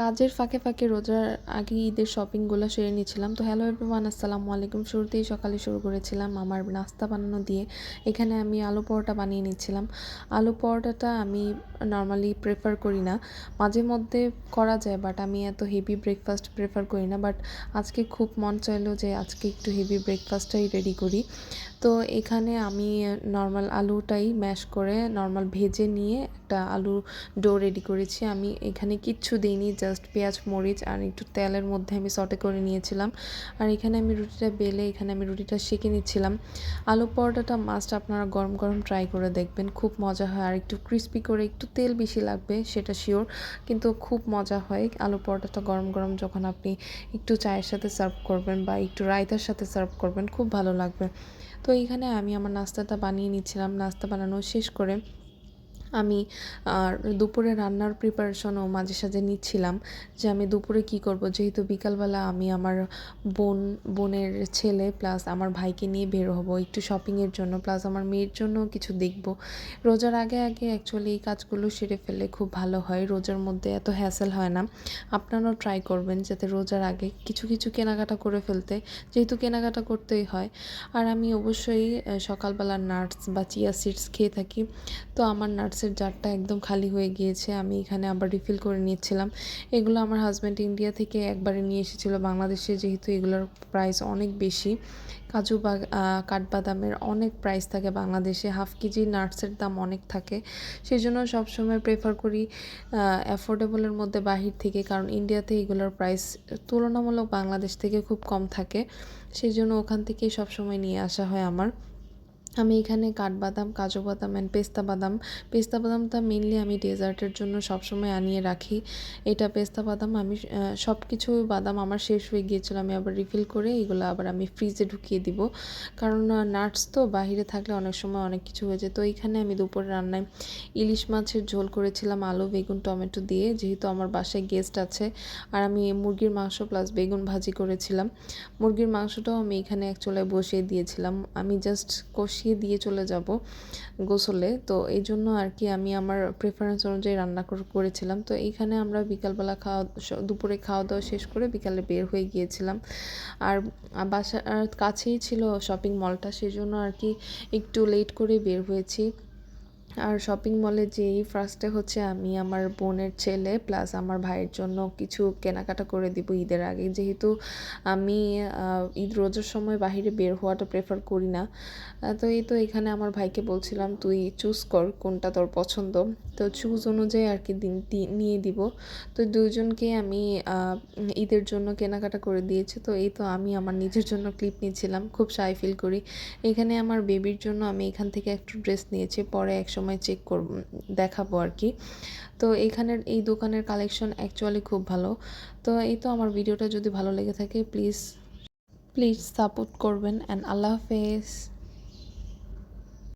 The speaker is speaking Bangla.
কাজের ফাঁকে ফাঁকে রোজার আগে ঈদের শপিংগুলো সেরে নিয়েছিলাম। তো হ্যালো এভরিওয়ান আসসালামু আলাইকুম। শুরুতেই সকালে শুরু করেছিলাম আমার নাস্তা বানানো দিয়ে। এখানে আমি আলু পরোটা বানিয়ে নিচ্ছিলাম আলু পরোটাটা আমি নর্মালি প্রেফার করি না। মাঝে মধ্যে করা যায় বাট আমি এত হেভি ব্রেকফাস্ট প্রেফার করি না। বাট আজকে খুব মন চাইলো যে আজকে একটু হেভি ব্রেকফাস্টটাই রেডি করি। তো এখানে আমি নর্মাল আলুটাই ম্যাশ করে নর্মাল ভেজে নিয়ে একটা আলু ডো রেডি করেছি। আমি এখানে কিচ্ছু দিইনি জাস্ট পেঁয়াজ, মরিচ আর একটু তেলের মধ্যে আমি সটে করে নিয়েছিলাম। আর এখানে আমি রুটিটা বেলে এখানে আমি রুটিটা সেঁকে নিচ্ছিলাম। আলু পরোটাটা মাস্ট আপনারা গরম গরম ট্রাই করে দেখবেন, খুব মজা হয়। আর একটু ক্রিস্পি করে একটু তেল বেশি লাগবে, সেটা শিওর কিন্তু খুব মজা হয়। আলু পরোটাটা গরম গরম যখন আপনি একটু চায়ের সাথে সার্ভ করবেন বা একটু রায়তার সাথে সার্ভ করবেন, খুব ভালো লাগবে। তো এইখানে আমি আমার নাস্তাটা বানিয়ে নিচ্ছিলাম নাস্তা বানানো শেষ করে। আমি, আর দুপুরে রান্নার প্রিপারেশনও মাঝে সাঝে নিচ্ছিলাম যে আমি দুপুরে কি করব। যেহেতু বিকালবেলা আমি আমার বোন, বোনের ছেলে প্লাস আমার ভাইকে নিয়ে বের হব একটু শপিংয়ের জন্য প্লাস আমার মেয়ের জন্য কিছু দেখব। রোজার আগে আগে অ্যাকচুয়ালি এই কাজগুলো সেরে ফেললে খুব ভালো হয়। রোজার মধ্যে এত হ্যাসেল হয় না। আপনারাও ট্রাই করবেন যাতে রোজার আগে কিছু কিছু কেনাকাটা করে ফেলতে, যেহেতু কেনাকাটা করতেই হয়। আর আমি অবশ্যই সকালবেলা নাটস বা চিয়া সিডস খেয়ে থাকি। তো আমার নাটস নাটসের জারটা একদম খালি হয়ে গিয়েছে। আমি এখানে আবার রিফিল করে নিচ্ছিলাম। এগুলো আমার হাজব্যান্ড ইন্ডিয়া থেকে একবারে নিয়ে এসেছিল। বাংলাদেশে যেহেতু এগুলোর প্রাইস অনেক বেশি, কাজু বা কাঠবাদামের অনেক প্রাইস থাকে বাংলাদেশে। হাফ কেজি নাটসের দাম অনেক থাকে। সেই জন্য সবসময় প্রেফার করি অ্যাফোর্ডেবলের মধ্যে বাহির থেকে। কারণ ইন্ডিয়াতে এগুলোর প্রাইস তুলনামূলক বাংলাদেশ থেকে খুব কম থাকে। সেই জন্য ওখান থেকেই সবসময় নিয়ে আসা হয় আমার। আমি এখানে কাঠবাদাম কাজু বাদাম অ্যান্ড পেস্তা বাদাম। পেস্তা বাদামটা মেনলি আমি ডেজার্টের জন্য সবসময় আনিয়ে রাখি। এটা পেস্তা বাদাম আমি সব কিছু বাদাম আমার শেষ হয়ে গিয়েছিল, আমি আবার রিফিল করে এগুলো আবার আমি ফ্রিজে ঢুকিয়ে দিব। কারণ নাটস তো বাহিরে থাকলে অনেক সময় অনেক কিছু হয়ে যায়। তো এইখানে আমি দুপুরে রান্নায় ইলিশ মাছের ঝোল করেছিলাম, আলু, বেগুন, টমেটো দিয়ে, যেহেতু আমার বাসায় গেস্ট আছে। আর আমি মুরগির মাংস প্লাস বেগুন ভাজি করেছিলাম। মুরগির মাংসটাও আমি এখানে এক বসিয়ে দিয়েছিলাম। আমি জাস্ট কষিয়ে বসিয়ে দিয়ে চলে যাব গোসলে। তো এই জন্য আর কি আমি আমার প্রেফারেন্স অনুযায়ী রান্না করেছিলাম। তো এইখানে আমরা বিকালবেলা খাওয়া দুপুরে খাওয়া দাওয়া শেষ করে বিকালে বের হয়ে গিয়েছিলাম। আর বাসার কাছেই ছিল শপিং মলটা সেই জন্য আর কি একটু লেট করে বের হয়েছি। আর শপিং মলে যেই ফার্স্টে হচ্ছে আমি আমার বোনের ছেলে প্লাস আমার ভাইয়ের জন্য কিছু কেনাকাটা করে দিব ঈদের আগে। যেহেতু আমি ঈদ রোজার সময় বাহিরে বের হওয়াটা প্রেফার করি না। তো এই তো এখানে আমার ভাইকে বলছিলাম, তুই চুজ কর কোনটা তোর পছন্দ। তো চুজ অনুযায়ী আর কি দিন নিয়ে দিব। তো দুজনকে আমি ঈদের জন্য কেনাকাটা করে দিয়েছি। তো এই তো আমি আমার নিজের জন্য ক্লিপ নিয়েছিলাম খুব শাই ফিল করি। এখানে আমার বেবির জন্য আমি এখান থেকে একটু ড্রেস নিয়েছি। পরে এক সময় চেক কর দেখাবো আর কি। তো এখানের এই দোকানের কালেকশন অ্যাকচুয়ালি খুব ভালো। তো এই তো আমার ভিডিওটা যদি ভালো লেগে থাকে প্লিজ প্লিজ সাপোর্ট করবেন অ্যান্ড আল্লাহ হাফেজ।